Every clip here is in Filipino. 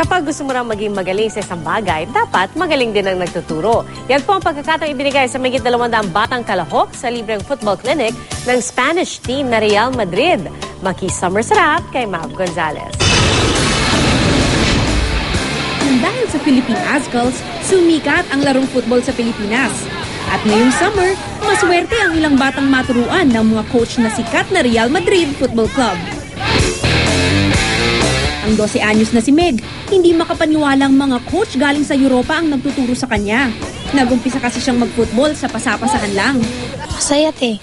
Kapag gusto mo lang maging magaling sa isang bagay, dapat magaling din ang nagtuturo. Yan po ang pagkakataong ibinigay sa magigit 200 batang kalahok sa libreng football clinic ng Spanish team na Real Madrid. Maki Summer Sarap kay Mav Gonzalez. Dahil sa Philippine Azkals, sumikat ang larong football sa Pilipinas. At ngayong summer, maswerte ang ilang batang maturuan ng mga coach na sikat na Real Madrid Football Club. Ang 12 anyos na si Meg, hindi makapaniwalang mga coach galing sa Europa ang nagtuturo sa kanya. Nagumpisa kasi siyang mag-football sa pasapasahan lang. Masaya te.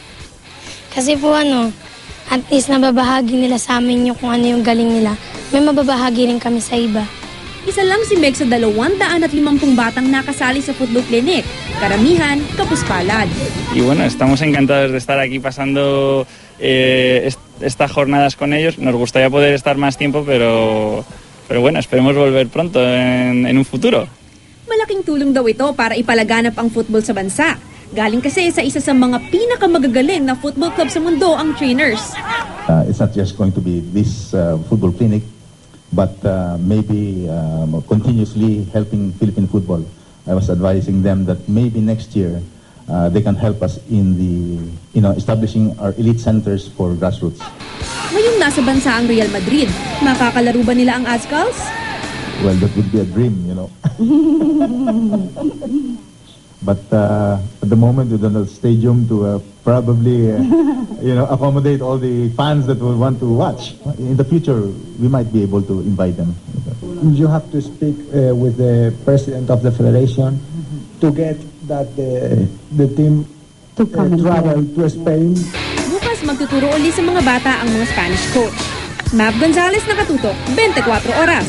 Kasi po ano, at least nababahagi nila sa amin yung kung ano yung galing nila. May mababahagi rin kami sa iba. Isa lang si Meg sa 250 batang nakasali sa football clinic. Karamihan, kapuspalad. Y bueno, estamos encantados de estar aquí pasando eh, est- estas jornadas con ellos. Nos gustaría poder estar más tiempo, pero, pero bueno, esperemos volver pronto en, en un futuro. Malaking tulong daw ito para ipalaganap ang football sa bansa. Galing kasi sa isa sa mga pinakamagagaling na football club sa mundo ang trainers. Uh, it's not just going to be this uh, football clinic, but uh, maybe um, continuously helping Philippine football. I was advising them that maybe next year uh, they can help us in the, you know, establishing our elite centers for grassroots. Nasa bansa ang Real Madrid, makakalaro ba nila ang Azcals? Well, that would be a dream, you know. but uh, at the moment, we don't have a stadium to uh, probably, uh, you know, accommodate all the fans that will want to watch. In the future, we might be able to invite them. you have to speak uh, with the president of the federation to get that the, the team uh, travel to Spain Bukas magtuturo uli sa mga bata ang mga Spanish coach. Mav Gonzalez nakatutok, 24 oras.